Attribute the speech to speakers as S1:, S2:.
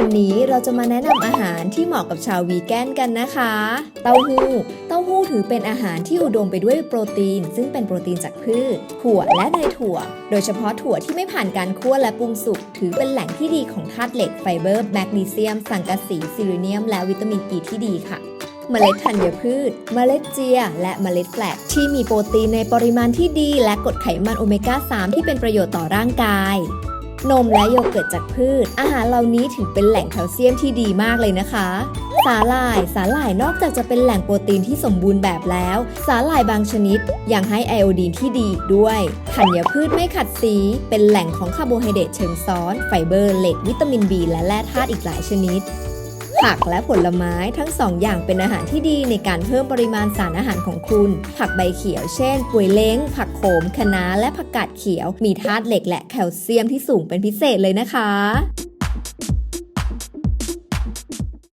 S1: วันนี้เราจะมาแนะนำอาหารที่เหมาะกับชาววีแกนกันนะคะ เต้าหู้ เต้าหู้ถือเป็นอาหารที่อุดมไปด้วยโปรตีน ซึ่งเป็นโปรตีนจากพืช ถั่วและเนยถั่ว โดยเฉพาะถั่วที่ไม่ผ่านการคั่วและปรุงสุก ถือเป็นแหล่งที่ดีของธาตุเหล็กไฟเบอร์ แมกนีเซียม สังกะสี ซิลิเนียม และวิตามินอีที่ดีค่ะเมล็ดธัญพืช เมล็ดเจีย และเมล็ดแฟลกที่มีโปรตีนในปริมาณที่ดี และกรดไขมันโอเมก้า 3 ที่เป็นประโยชน์ต่อร่างกาย นมและโยเกิร์ตจากพืช อาหารเหล่านี้ถือเป็นแหล่งแคลเซียมที่ดีมากเลยนะคะ สาหร่ายสาหร่ายนอกจากจะเป็นแหล่งโปรตีนที่สมบูรณ์แบบแล้ว สาหร่ายบางชนิดยังให้ไอโอดีนที่ดีอีกด้วยธัญพืชไม่ขัดสี เป็นแหล่งของคาร์โบไฮเดรตเชิงซ้อน ไฟเบอร์เหล็กวิตามิน B และแร่ธาตุอีกหลายชนิด ผักและผลไม้ทั้งสองอย่างเป็นอาหารที่ดีในการเพิ่มปริมาณสารอาหารของคุณ ผักใบเขียวเช่นป่วยเล้ง ผักโขมคะน้าและผักกาดเขียว มีธาตุเหล็กและแคลเซียมที่สูงเป็นพิเศษเลยนะคะ